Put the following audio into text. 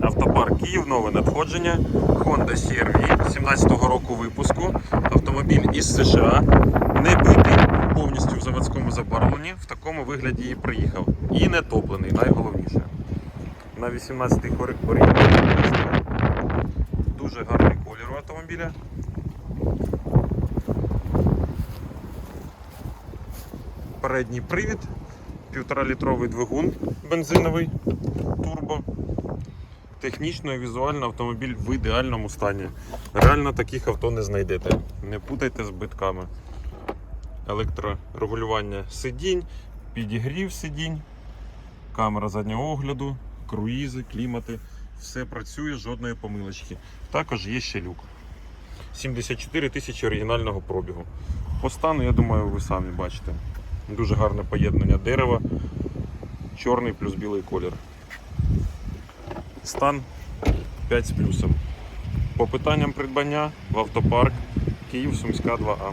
Автопарк Київ, нове надходження. Honda CR-V 17-го року випуску. Автомобіль із США. Не битий, повністю в заводському забарвленні. В такому вигляді і приїхав. І не топлений, найголовніше. На 18-й орієнтові. Дуже гарний колір у автомобіля. Передній привід, 1,5-літровий двигун бензиновий, турбо. Технічно і візуально автомобіль в ідеальному стані. Реально таких авто не знайдете. Не путайте з битками. Електрорегулювання сидінь, підігрів сидінь, камера заднього огляду, круїзи, клімати. Все працює, жодної помилочки. Також є ще люк. 74 тисячі оригінального пробігу. По стану, я думаю, ви самі бачите. Дуже гарне поєднання дерева, чорний плюс білий колір. Стан 5 з плюсом. По питанням придбання в автопарк Київ Сумська 2А.